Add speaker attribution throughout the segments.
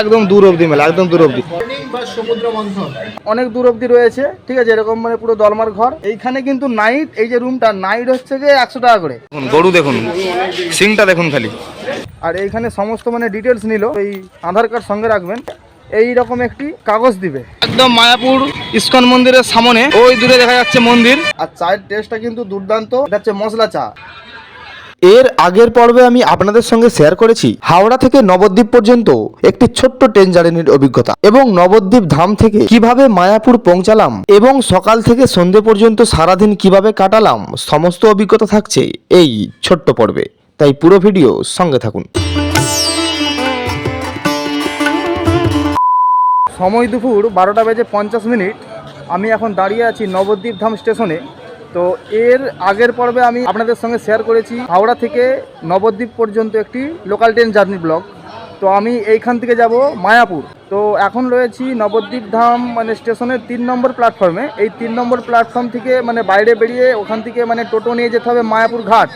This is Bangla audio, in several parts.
Speaker 1: একদম দূর অবধি মেলা একদম দূর অবধি। অনেক দূর অবধি রয়েছে ঠিক আছে এরকম মানে পুরো দলমার ঘর। এইখানে কিন্তু নাইট এই যে রুমটা নাইট হচ্ছে গিয়ে একশো টাকা করে। গরু দেখুন সিংটা দেখুন খালি। আর এইখানে সমস্ত মানে ডিটেলস নিল এই আধার কার্ড সঙ্গে রাখবেন। এই রকম একটি কাগজ দিবে। একদম মায়াপুর ইস্কন মন্দিরের সামনে ওই দূরে দেখা যাচ্ছে মন্দির। আর চায়ের টেস্টটা কিন্তু দুর্দান্ত এটা হচ্ছে মশলা চা।
Speaker 2: এর আগের পর্বে আমি আপনাদের সঙ্গে শেয়ার করেছি হাওড়া থেকে নবদ্বীপ পর্যন্ত একটি ছোট্ট ট্রেন জার্নির অভিজ্ঞতা এবং নবদ্বীপ ধাম থেকে কীভাবে মায়াপুর পৌঁছালাম এবং সকাল থেকে সন্ধে পর্যন্ত সারাদিন কীভাবে কাটালাম, সমস্ত অভিজ্ঞতা থাকছে এই ছোট্ট পর্বে। তাই পুরো ভিডিও সঙ্গে থাকুন।
Speaker 1: সময় দুপুর বারোটা বেজে পঞ্চাশ মিনিট। আমি এখন দাঁড়িয়ে আছি নবদ্বীপ ধাম স্টেশনে। তো এর আগের পর্বে আমি আপনাদের সঙ্গে শেয়ার করেছি হাওড়া থেকে নবদ্বীপ পর্যন্ত একটি লোকাল ট্রেন জার্নি ব্লগ তো আমি এইখান থেকে যাব মায়াপুর। তো এখন রয়েছি নবদ্বীপ ধাম মানে স্টেশনের তিন নম্বর প্ল্যাটফর্মে এই তিন নম্বর প্ল্যাটফর্ম থেকে মানে বাইরে বেরিয়ে ওখান থেকে মানে টোটো নিয়ে যেতে হবে মায়াপুর ঘাট।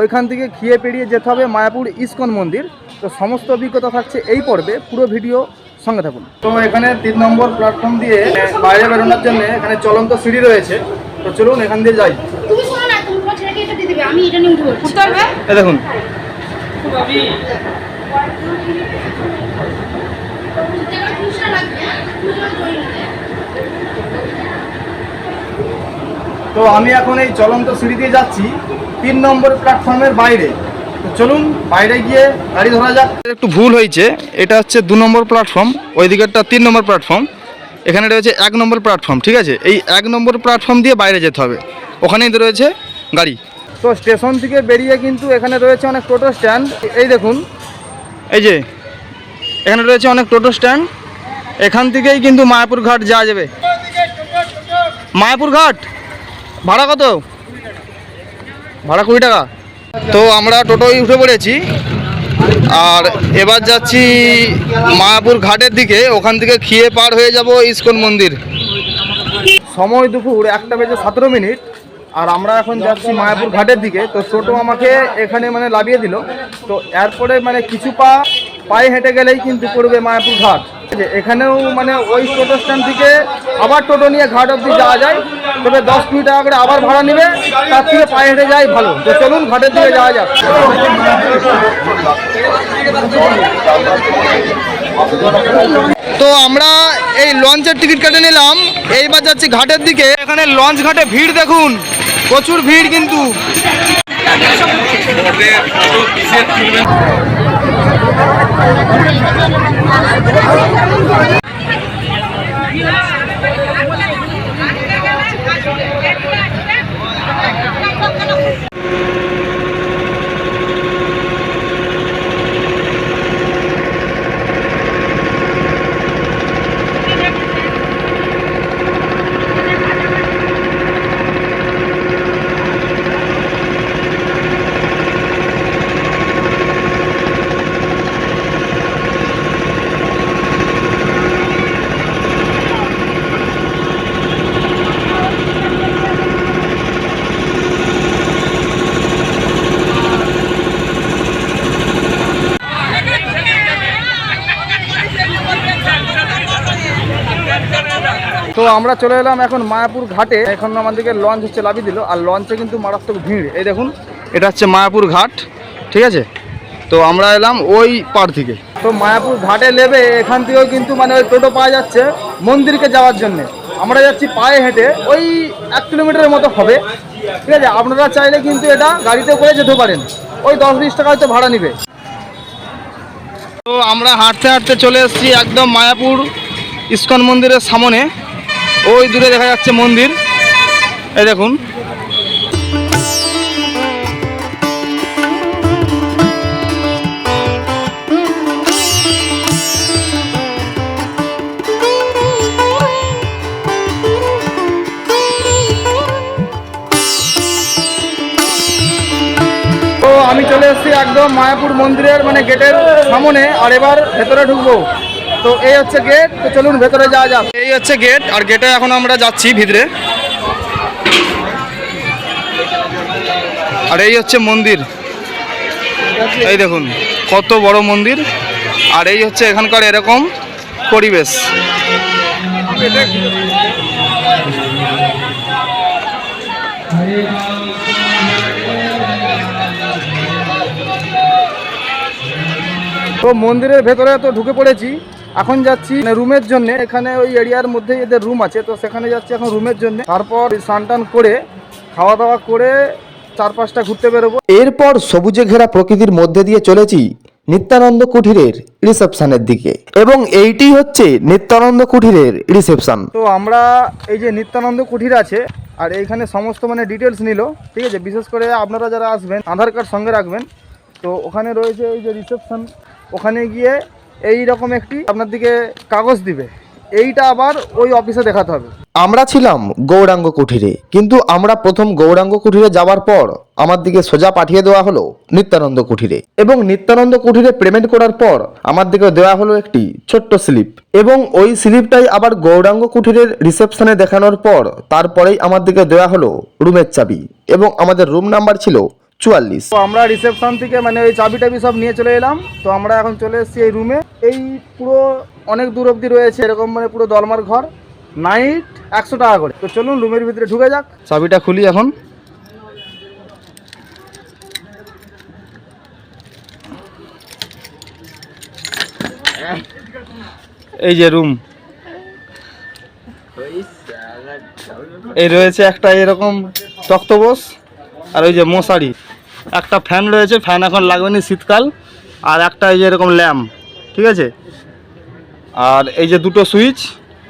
Speaker 1: ওইখান থেকে খেয়ে পেরিয়ে যেতে হবে মায়াপুর ইস্কন মন্দির। তো সমস্ত অভিজ্ঞতা থাকছে এই পর্বে। পুরো ভিডিও সঙ্গে থাকুন। তো এখানে তিন নম্বর প্ল্যাটফর্ম দিয়ে বাইরে বেরোনোর জন্য এখানে চলন্ত সিঁড়ি রয়েছে। তো চলুন এখান দিয়ে যাই।
Speaker 3: তুমি শোনো না তুমি তোমার ছেলেকে এটা দিয়ে দেবে আমি এটা নিয়ে উঠবো উঠতে পারবে?
Speaker 1: এ দেখুন। তো আমি এখন এই চলন্ত সিঁড়ি দিয়ে যাচ্ছি তিন নম্বর প্ল্যাটফর্মের বাইরে। তো চলুন বাইরে গিয়ে গাড়ি ধরা যাক। একটু ভুল হয়েছে এটা হচ্ছে দু নম্বর প্ল্যাটফর্ম ওই দিকেরটা তিন নম্বর প্ল্যাটফর্ম এখানে রয়েছে এক নম্বর প্ল্যাটফর্ম ঠিক আছে? এই এক নম্বর প্ল্যাটফর্ম দিয়ে বাইরে যেতে হবে। ওখানেই তো রয়েছে গাড়ি। তো স্টেশন থেকে বেরিয়ে কিন্তু এখানে রয়েছে অনেক টোটো স্ট্যান্ড। এই দেখুন। এই যে এখানে রয়েছে অনেক টোটো স্ট্যান্ড। এখান থেকেই কিন্তু মায়াপুর ঘাট যাওয়া যাবে। মায়াপুর ঘাট? ভাড়া কত? ভাড়া কুড়ি টাকা। তো আমরা টোটোয় উঠে পড়েছি। আর এবার যাচ্ছি মায়াপুর ঘাটের দিকে, ওখান থেকে খিয়ে পার হয়ে যাব ইস্কন মন্দির। সময় দুপুর একটা বেজে সতেরো মিনিট, আর আমরা এখন যাচ্ছি মায়াপুর ঘাটের দিকে। তো ছোটো আমাকে এখানে মানে লাভিয়ে দিল। তো এরপরে মানে কিছু পা পায়ে হেঁটে গেলেই কিন্তু পড়বে মায়াপুর ঘাট। এখানেও মানে ওই টোটো স্ট্যান্ড থেকে আবার টোটো নিয়ে ঘাট অবধি যাওয়া যায়। তবে দশ কুড়ি টাকা করে আবার ভাড়া নেবে, তার থেকে পায়ে হেঁটে যাই ভালো। তো চলুন ঘাটের দিকে যাওয়া যাক। তো আমরা এই লঞ্চের টিকিট কেটে নিলাম। এইবার যাচ্ছি ঘাটের দিকে। এখানে লঞ্চ ঘাটে ভিড় দেখুন। প্রচুর ভিড় কিন্তু। ¡Gracias! আমরা চলে এলাম এখন মায়াপুর ঘাটে। এখন আমাদেরকে লঞ্চ হচ্ছে লাভিয়ে দিল। আর লঞ্চে কিন্তু মারাত্মক ভিড়। এই দেখুন, এটা হচ্ছে মায়াপুর ঘাট, ঠিক আছে? তো আমরা এলাম ওই পার থেকে। তো মায়াপুর ঘাটে নেবে, এখান থেকেও কিন্তু মানে ওই টোটো পাওয়া যাচ্ছে মন্দিরকে যাওয়ার জন্য। আমরা যাচ্ছি পায়ে হেঁটে, ওই এক কিলোমিটারের মতো হবে। ঠিক আছে? আপনারা চাইলে কিন্তু এটা গাড়িতে করে যেতে পারেন। ওই দশ বিশ টাকা হয়তো ভাড়া নেবে। তো আমরা হাঁটতে হাঁটতে চলে এসেছি একদম মায়াপুর ইস্কন মন্দিরের সামনে। ওই দূরে দেখা যাচ্ছে মন্দির। এই দেখুন। আমি চলে এসেছি একদম মায়াপুর মন্দিরের মানে গেটের সামনে, আর এবার ভেতরে ঢুকবো। তো এই হচ্ছে গেট তো চলুন ভেতরে যাওয়া যাক। এই হচ্ছে গেট আর গেটে এখন আমরা যাচ্ছি ভিতরে। আর এই হচ্ছে মন্দির। এই দেখুন কত বড় মন্দির। আর এই হচ্ছে এখানকার এরকম পরিবেশ। তো মন্দিরের ভেতরে তো ঢুকে পড়েছি। এখন যাচ্ছি রুমের জন্য। এখানে ওই এরিয়ার মধ্যে এদের রুম আছে তো সেখানে যাচ্ছি এখন রুমের জন্য। তারপর স্নান করে খাওয়া দাওয়া করে চার পাঁচটা ঘুরতে বেরোবো।
Speaker 2: এরপর সবুজে ঘেরা প্রকৃতির মধ্যে দিয়ে চলেছি নিত্যানন্দ কুঠিরের রিসেপশনের দিকে। এবং এইটি হচ্ছে নিত্যানন্দ কুঠিরের রিসেপশন।
Speaker 1: তো আমরা এই যে নিত্যানন্দ কুঠির আছে আর এইখানে সমস্ত মানে ডিটেলস নিল ঠিক আছে? বিশেষ করে আপনারা যারা আসবেন আধার কার্ড সঙ্গে রাখবেন। তো ওখানে রয়েছে এই যে রিসেপশন ওখানে গিয়ে এই রকম একটি আপনার দিকে কাগজ দিবে। এইটা আবার ওই অফিসে দেখাতে হবে।
Speaker 2: আমরা ছিলাম গৌরাঙ্গ কুঠিরে, কিন্তু আমরা প্রথম গৌরাঙ্গ কুঠিরে যাওয়ার পর আমার দিকে সোজা পাঠিয়ে দেওয়া হলো নিত্যানন্দ কুঠিরে এবং নিত্যানন্দ কুঠিরে পেমেন্ট করার পর আমার দিকে দেওয়া হলো একটি ছোট্ট স্লিপ এবং ওই স্লিপটাই আবার গৌরাঙ্গ কুঠিরের রিসেপশনে দেখানোর পর তারপরেই আমার দিকে দেওয়া হলো রুমের চাবি এবং আমাদের রুম নাম্বার ছিল চুয়াল্লিশ।
Speaker 1: তো আমরা রিসেপশন থেকে মানে ওই চাবি টাবি সব নিয়ে চলে এলাম। তো আমরা এখন চলে এসেছি এই রুমে এই পুরো অনেক দূর অবধি রয়েছে এরকম মানে পুরো দলমার ঘর। নাইট একশো টাকা করে। তো চলুন রুমের ভিতরে ঢুকে যাক। চাবিটা খুলি এখন। এই যে রুম এই রয়েছে একটা এরকম তক্তবোস আর ওই যে মশারি। একটা ফ্যান রয়েছে ফ্যান এখন লাগবে না শীতকাল, আর একটা এই যে এরকম ল্যাম্প ঠিক আছে? আর এই যে দুটো সুইচ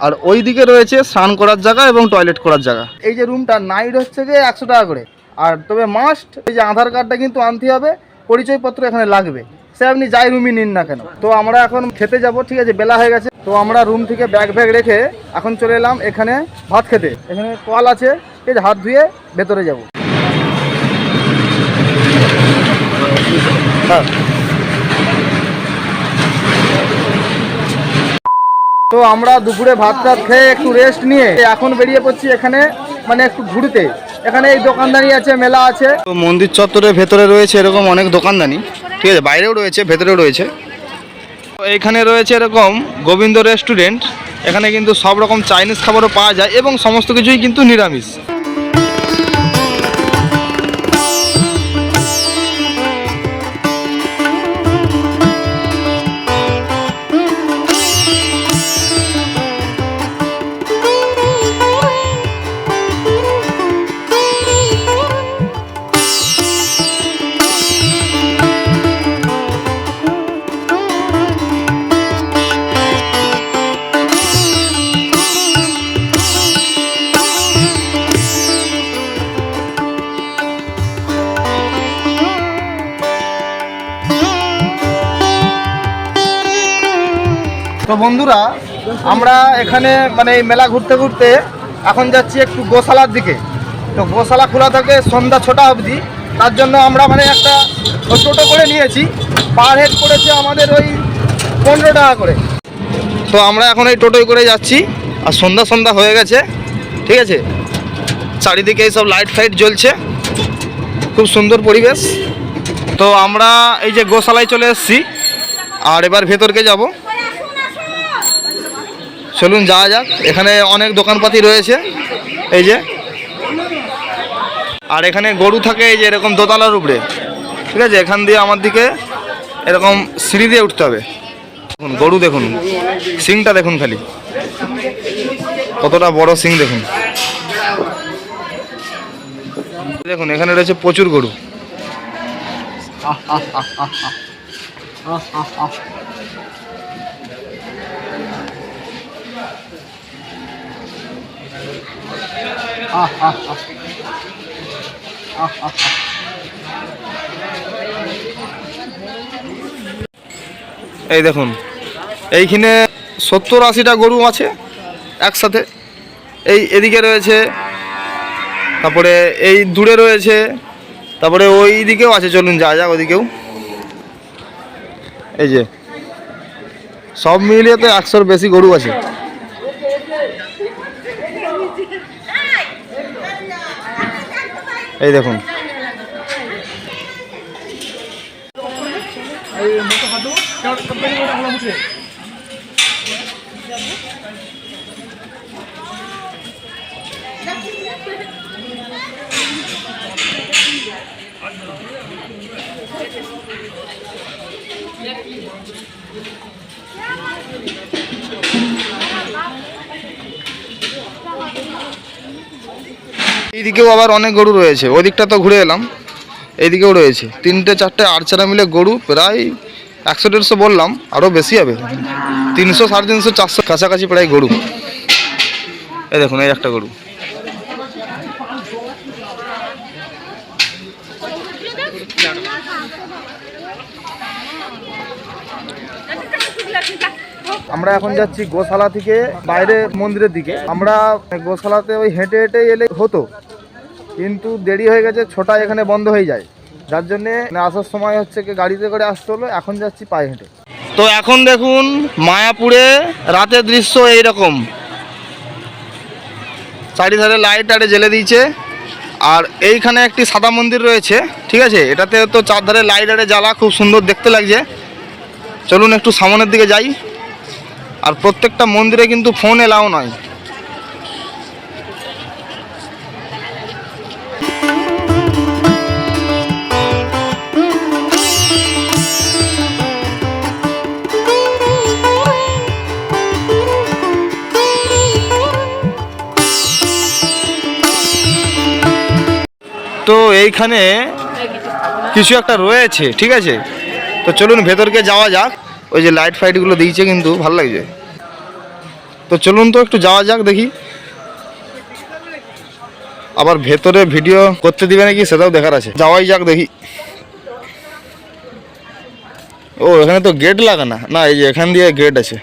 Speaker 1: আর ওই দিকে রয়েছে স্নান করার জায়গা এবং টয়লেট করার জায়গা। এই যে রুমটা নাইট হচ্ছে গিয়ে একশো টাকা করে। আর তবে মাস্ট এই যে আধার কার্ডটা কিন্তু আনতে হবে, পরিচয়পত্র এখানে লাগবে। সে আপনি যাই রুমই নিন না কেন। তো আমরা এখন খেতে যাব, ঠিক আছে, বেলা হয়ে গেছে। তো আমরা রুম থেকে ব্যাগ ফ্যাগ রেখে এখন চলে এলাম এখানে ভাত খেতে। এখানে কল আছে ঠিক হাত ধুয়ে ভেতরে যাব। তো আমরা দুপুরে ভাত টাত খেয়ে একটু রেস্ট নিয়ে এখন বেরিয়ে পড়ছি এখানে মানে একটু ঘুরতে। এখানে এই দোকানদানি আছে, মেলা আছে। তো মন্দির চত্বরের ভেতরে রয়েছে এরকম অনেক দোকানদানি। ঠিক আছে, বাইরেও রয়েছে, ভেতরেও রয়েছে। তো এইখানে রয়েছে এরকম গোবিন্দ রেস্টুরেন্ট এখানে কিন্তু সব রকম চাইনিজ খাবারও পাওয়া যায় এবং সমস্ত কিছুই কিন্তু নিরামিষ। বন্ধুরা, আমরা এখানে মানে এই মেলা ঘুরতে ঘুরতে এখন যাচ্ছি একটু গোশালার দিকে। তো গোশালা খোলা থাকে সন্ধ্যা ছটা অবধি। তার জন্য আমরা মানে একটা টোটো করে নিয়েছি। পার হেড করেছে আমাদের ওই পনেরো টাকা করে। তো আমরা এখন এই টোটোয় করে যাচ্ছি। আর সন্ধ্যা সন্ধ্যা হয়ে গেছে। ঠিক আছে? চারিদিকে সব লাইট ফাইট জ্বলছে। খুব সুন্দর পরিবেশ। তো আমরা এই যে গোশালায় চলে এসেছি। আর এবার ভেতরকে যাব। চলুন যাওয়া যাক। এখানে অনেক দোকানপাতি রয়েছে। এই যে। আর এখানে গরু থাকে এই যে এরকম দোতলার উপরে ঠিক আছে? এখান দিয়ে আমার দিকে এরকম সিঁড়ি দিয়ে উঠতে হবে। দেখুন, গরু দেখুন। সিংটা দেখুন খালি। কতটা বড় সিং দেখুন। দেখুন, এখানে রয়েছে প্রচুর গরু। এই দেখুন, এইখানে সত্তর আশিটা গরু আছে একসাথে। এই এদিকে রয়েছে, তারপরে এই দূরে রয়েছে, তারপরে ওই দিকেও আছে, চলুন যা যাক ওদিকেও। এই যে, সব মিলিয়ে তো একশোর বেশি গরু আছে। এই দেখুন Yeah. এইদিকেও আবার অনেক গরু রয়েছে। ওই দিকটা তো ঘুরে এলাম, এইদিকেও রয়েছে। তিনটে, চারটে, আটচারা মিলে গরু, প্রায় একশো, দেড়শো বললাম, আরও বেশি হবে। তিনশো, সাড়ে তিনশো, চারশো, কাছাকাছি প্রায় গরু। এ দেখুন, এই একটা গরু। আমরা এখন যাচ্ছি গোশালা থেকে বাইরে মন্দিরের দিকে। আমরা গোশালাতে ওই হেঁটে হেঁটে এলে হতো, কিন্তু দেরি হয়ে গেছে ছোটা এখানে বন্ধ হয়ে যায়। যার জন্যে আসার সময় হচ্ছে কি গাড়িতে করে আসতে হলো, এখন যাচ্ছি পায়ে হেঁটে। তো এখন দেখুন, মায়াপুরে রাতের দৃশ্য এইরকম। চারিধারে লাইট আরে জেলে দিয়েছে, আর এইখানে একটি সাদা মন্দির রয়েছে, ঠিক আছে? এটাতে তো চারধারে লাইট আরে জ্বালা, খুব সুন্দর দেখতে লাগছে। চলুন একটু সামনের দিকে যাই। আর প্রত্যেকটা মন্দিরে কিন্তু ফোন এলাও নয়। তো এইখানে কিছু একটা রয়েছে, ঠিক আছে? তো চলুন ভেতরকে যাওয়া যাক। ওই যে লাইট ফাইটগুলো দিয়েছে কিন্তু ভালো লাগছে। তো চলুন তো একটু যাওয়া যাক দেখি। আবার ভেতরে ভিডিও করতে দিবে নাকি সেটাও দেখার আছে। যাওয়াই যাক দেখি। ও, এখানে তো গেট লাগানা না। এই যে এখান দিয়ে গেট আছে।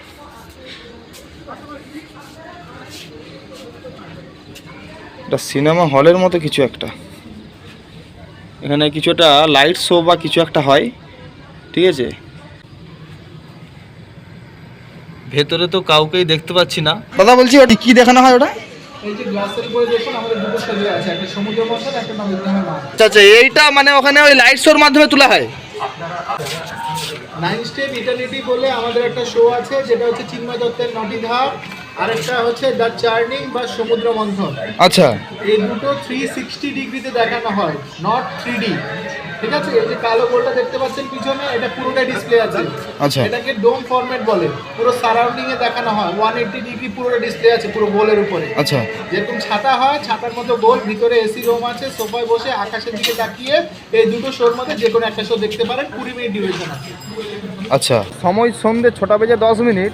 Speaker 1: এটা সিনেমা হলের মতো কিছু একটা। এখানে কিছু একটা লাইট শো বা কিছু একটা হয়। ঠিক আছে? ভেতরে তো কাউকেই দেখতে পাচ্ছি না। দাদা বলছি ওটা কি দেখানো হয় ওটা?
Speaker 4: এই যে গ্লাসের উপরে দেখুন আমাদের দুটো ছবি আছে একটা সমুদ্র মন্থন একটা নবগ্রহের মাছ
Speaker 1: আচ্ছা আচ্ছা এইটা মানে ওখানে ওই লাইট শোর মাধ্যমে তোলা হয়?
Speaker 4: নাইন স্টেপ বলে আমাদের একটা শো আছে যেটা হচ্ছে চিন্ময় দত্তের নটি ধাপ আরেকটা হচ্ছে দ্য চার্নিং বা সমুদ্র মন্থন।
Speaker 1: আচ্ছা।
Speaker 4: এই দুটো থ্রি সিক্সটি ডিগ্রিতে দেখানো হয় নট থ্রি ডি ঠিক আছে? এই যে কালো গোলটা দেখতে পাচ্ছেন পিছনে এটা পুরোটা ডিসপ্লে আছে।
Speaker 1: আচ্ছা।
Speaker 4: এটাকে ডোম ফরম্যাট বলে। পুরো সারাউন্ডিং এ দেখানো হয়। ওয়ান এইটি ডিগ্রি পুরোটা ডিসপ্লে আছে পুরো গোলের উপরে।
Speaker 1: আচ্ছা।
Speaker 4: যেরকম ছাতা হয় ছাতার মতো গোল ভিতরে এসি রুম আছে সোফায় বসে আকাশের দিকে তাকিয়ে এই দুটো শোর মধ্যে যে কোনো একটা শো দেখতে পারেন। কুড়ি মিনিট ডিউরেশন আছে।
Speaker 1: আচ্ছা। সময় সন্ধে ছটা বেজে দশ মিনিট।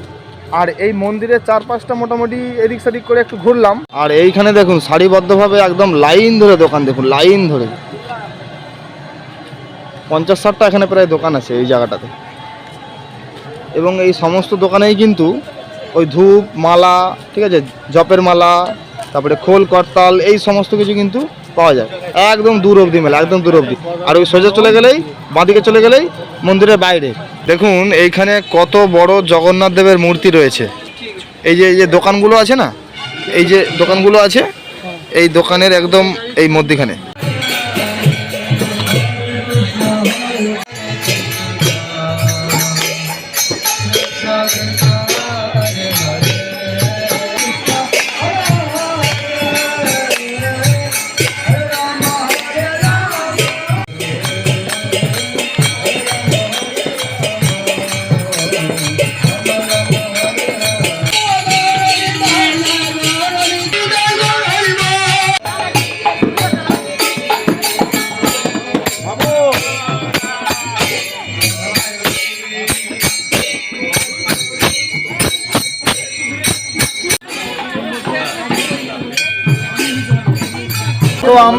Speaker 1: আর এই মন্দিরের চারপাশটা মোটামুটি এদিক সেদিক করে একটু ঘুরলাম। আর এইখানে দেখুন সারিবদ্ধভাবে একদম লাইন ধরে দোকান দেখুন লাইন ধরে। পঞ্চাশ ষাটটা এখানে প্রায় দোকান আছে এই জায়গাটাতে। এবং এই সমস্ত দোকানেই কিন্তু ওই ধূপ, মালা, ঠিক আছে, জপের মালা, তারপরে খোল, করতাল, এই সমস্ত কিছু কিন্তু পাওয়া যায়। একদম দূর অবধি মেলা, একদম দূর অবধি। আর ওই সোজা চলে গেলেই, বাঁদিকে চলে গেলেই মন্দিরের বাইরে। দেখুন, এইখানে কত বড় জগন্নাথ দেবের মূর্তি রয়েছে। এই যে এই যে দোকানগুলো আছে না? এই যে দোকানগুলো আছে, এই দোকানের একদম এই মধ্যিখানে।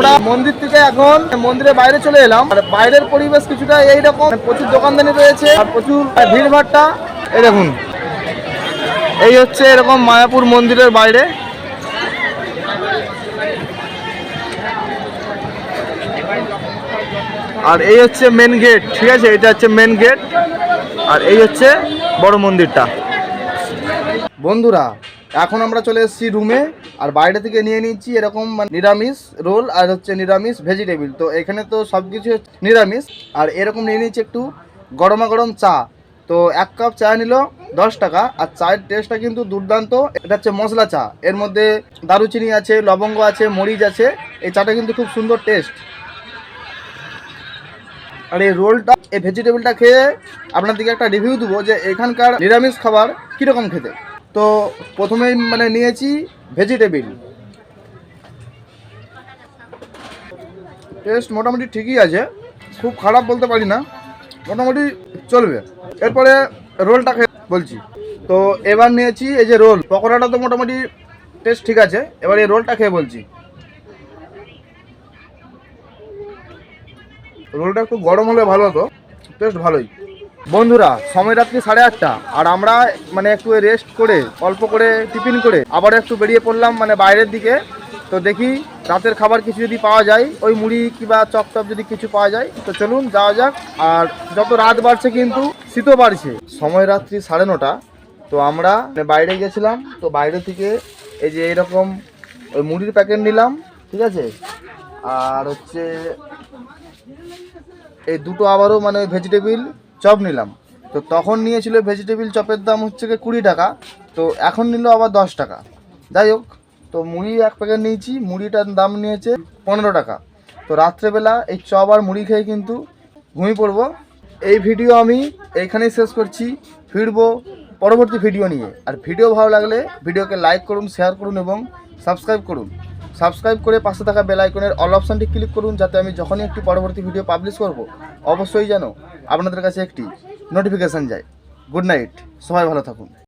Speaker 1: আমরা মন্দির থেকে এখন মন্দিরের বাইরে চলে এলাম। আর বাইরের পরিবেশ কিছুটা এইরকম। প্রচুর দোকানদানি রয়েছে আর প্রচুর ভিড় ভাট্টা এই দেখুন। এই হচ্ছে এরকম মায়াপুর মন্দিরের বাইরে। আর এই হচ্ছে মেন গেট ঠিক আছে? এটা হচ্ছে মেন গেট আর এই হচ্ছে বড় মন্দিরটা। বন্ধুরা এখন আমরা চলে এসেছি রুমে আর বাইরে থেকে নিয়ে নিচ্ছি এরকম মানে নিরামিষ রোল আর হচ্ছে নিরামিষ ভেজিটেবিল তো এখানে তো সব কিছু নিরামিষ, আর এরকম নিয়ে নিচ্ছি একটু গরমা গরম চা। তো এক কাপ চা নিল দশ টাকা, আর চায়ের টেস্টটা কিন্তু দুর্দান্ত। এটা হচ্ছে মশলা চা। এর মধ্যে দারুচিনি আছে, লবঙ্গ আছে, মরিচ আছে। এই চাটা কিন্তু খুব সুন্দর টেস্ট আর এই রোলটা, এই ভেজিটেবলটা খেয়ে আপনাদেরকে একটা রিভিউ দেবো যে এখানকার নিরামিষ খাবার কীরকম খেতে। তো প্রথমেই মানে নিয়েছি ভেজিটেবিল টেস্ট মোটামুটি ঠিকই আছে, খুব খারাপ বলতে পারি না, মোটামুটি চলবে। এরপরে রোলটা খেয়ে বলছি। তো এবার নিয়েছি এই যে রোল, পকোড়াটা তো মোটামুটি টেস্ট ঠিক আছে, এবার এই রোলটা খেয়ে বলছি। রোলটা একটু গরম হলে ভালো হতো টেস্ট ভালোই। বন্ধুরা, সময় রাত্রি সাড়ে আটটা, আর আমরা মানে একটু রেস্ট করে, অল্প করে টিফিন করে আবার একটু বেরিয়ে পড়লাম মানে বাইরের দিকে। তো দেখি, রাতের খাবার কিছু যদি পাওয়া যায়, ওই মুড়ি কিংবা চপ যদি কিছু পাওয়া যায়, তো চলুন যাওয়া যাক। আর যত রাত বাড়ছে কিন্তু, শীতও বাড়ছে। সময় রাত্রি সাড়ে নটা, তো আমরা মানে বাইরে গেছিলাম, তো বাইরে থেকে এই যে এরকম ওই মুড়ির প্যাকেট নিলাম, ঠিক আছে? আর হচ্ছে, এই দুটো আবারও মানে ভেজিটেবিল চপ নিলাম। তো তখন নিয়েছিল ভেজিটেবিল চপের দাম হচ্ছে গিয়ে কুড়ি টাকা, তো এখন নিল আবার দশ টাকা। যাই হোক, তো মুড়ি এক প্যাকেট নিয়েছি, মুড়িটার দাম নিয়েছে পনেরো টাকা। তো রাত্রেবেলা এই চপ আর মুড়ি খেয়ে কিন্তু ঘুমিয়ে পড়ব। এই ভিডিও আমি এইখানেই শেষ করছি। ফিরবো পরবর্তী ভিডিও নিয়ে। আর ভিডিও ভালো লাগলে ভিডিওকে লাইক করুন শেয়ার করুন এবং সাবস্ক্রাইব করুন। সাবস্ক্রাইব করে পাশে থাকা বেল আইকনের অল অপশানটি ক্লিক করুন যাতে আমি যখনই একটি পরবর্তী ভিডিও পাবলিশ করব, অবশ্যই যেন আপনাদের কাছে একটি নোটিফিকেশান যায়। গুড নাইট সবাই ভালো থাকুন।